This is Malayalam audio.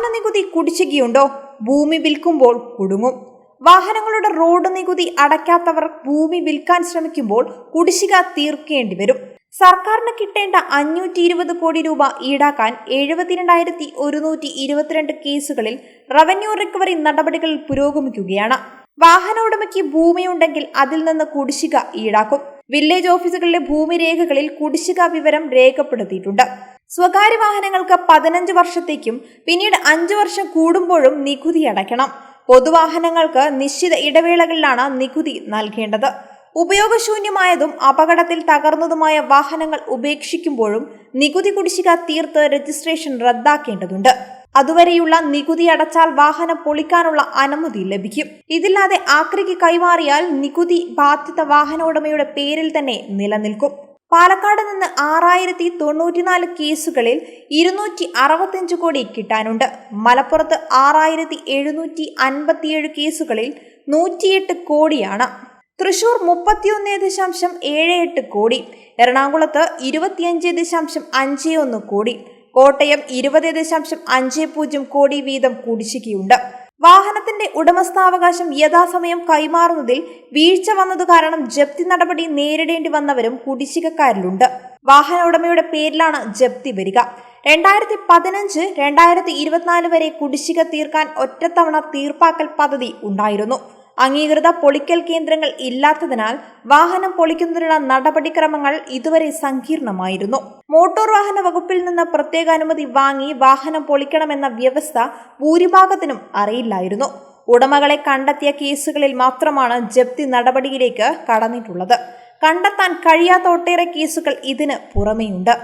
വാഹന നികുതി കുടിശ്ശികയുണ്ടോ? ഭൂമി വിൽക്കുമ്പോൾ കുടുങ്ങും. വാഹനങ്ങളുടെ റോഡ് നികുതി അടയ്ക്കാത്തവർ ഭൂമി വിൽക്കാൻ ശ്രമിക്കുമ്പോൾ കുടിശ്ശിക തീർക്കേണ്ടി വരും. സർക്കാരിന് കിട്ടേണ്ട അഞ്ഞൂറ്റി ഇരുപത് കോടി രൂപ ഈടാക്കാൻ എഴുപത്തിരണ്ടായിരത്തി ഒരുന്നൂറ്റി ഇരുപത്തിരണ്ട് കേസുകളിൽ റവന്യൂ റിക്കവറി നടപടികൾ പുരോഗമിക്കുകയാണ്. വാഹന ഉടമയ്ക്ക് ഭൂമിയുണ്ടെങ്കിൽ അതിൽ നിന്ന് കുടിശ്ശിക ഈടാക്കും. വില്ലേജ് ഓഫീസുകളിലെ ഭൂമി രേഖകളിൽ കുടിശ്ശിക വിവരം രേഖപ്പെടുത്തിയിട്ടുണ്ട്. സ്വകാര്യ വാഹനങ്ങൾക്ക് പതിനഞ്ച് വർഷത്തേക്കും പിന്നീട് അഞ്ചു വർഷം കൂടുമ്പോഴും നികുതി അടയ്ക്കണം. പൊതുവാഹനങ്ങൾക്ക് നിശ്ചിത ഇടവേളകളിലാണ് നികുതി നൽകേണ്ടത്. ഉപയോഗശൂന്യമായതും അപകടത്തിൽ തകർന്നതുമായ വാഹനങ്ങൾ ഉപേക്ഷിക്കുമ്പോഴും നികുതി കുടിശ്ശിക തീർത്ത് രജിസ്ട്രേഷൻ റദ്ദാക്കേണ്ടതുണ്ട്. അതുവരെയുള്ള നികുതി അടച്ചാൽ വാഹനം പൊളിക്കാനുള്ള അനുമതി ലഭിക്കും. ഇതില്ലാതെ ആക്രിക്ക് കൈമാറിയാൽ നികുതി ബാധ്യത വാഹന ഉടമയുടെ പേരിൽ തന്നെ നിലനിൽക്കും. പാലക്കാട് നിന്ന് ആറായിരത്തി തൊണ്ണൂറ്റിനാല് കേസുകളിൽ ഇരുന്നൂറ്റി അറുപത്തിയഞ്ച് കോടി കിട്ടാനുണ്ട്. മലപ്പുറത്ത് ആറായിരത്തി എഴുന്നൂറ്റി അൻപത്തിയേഴ് കേസുകളിൽ നൂറ്റിയെട്ട് കോടിയാണ്. തൃശൂർ മുപ്പത്തിയൊന്ന് ദശാംശം ഏഴ് എട്ട് കോടി. എറണാകുളത്ത് ഇരുപത്തിയഞ്ച് ദശാംശം അഞ്ച് ഒന്ന് കോടി. കോട്ടയം ഇരുപത് ദശാംശം അഞ്ച് പൂജ്യം കോടി വീതം കുടിശ്ശികയുണ്ട്. വാഹനത്തിന്റെ ഉടമസ്ഥാവകാശം യഥാസമയം കൈമാറുന്നതിൽ വീഴ്ച വന്നത് കാരണം ജപ്തി നടപടി നേരിടേണ്ടി വന്നവരും കുടിശ്ശികക്കാരിലുണ്ട്. വാഹന ഉടമയുടെ പേരിലാണ് ജപ്തി വരിക. രണ്ടായിരത്തി പതിനഞ്ച് രണ്ടായിരത്തി ഇരുപത്തിനാല് വരെ കുടിശ്ശിക തീർക്കാൻ ഒറ്റത്തവണ തീർപ്പാക്കൽ പദ്ധതി ഉണ്ടായിരുന്നു. അംഗീകൃത പൊളിക്കൽ കേന്ദ്രങ്ങൾ ഇല്ലാത്തതിനാൽ വാഹനം പൊളിക്കുന്നതിനുള്ള നടപടിക്രമങ്ങൾ ഇതുവരെ സങ്കീർണമായിരുന്നു. മോട്ടോർ വാഹന വകുപ്പിൽ നിന്ന് പ്രത്യേക അനുമതി വാങ്ങി വാഹനം പൊളിക്കണമെന്ന വ്യവസ്ഥ ഭൂരിഭാഗത്തിനും അറിയില്ലായിരുന്നു. ഉടമകളെ കണ്ടെത്തിയ കേസുകളിൽ മാത്രമാണ് ജപ്തി നടപടിയിലേക്ക് കടന്നിട്ടുള്ളത്. കണ്ടെത്താൻ കഴിയാത്ത ഒട്ടേറെ കേസുകൾ ഇതിന് പുറമെയുണ്ട്.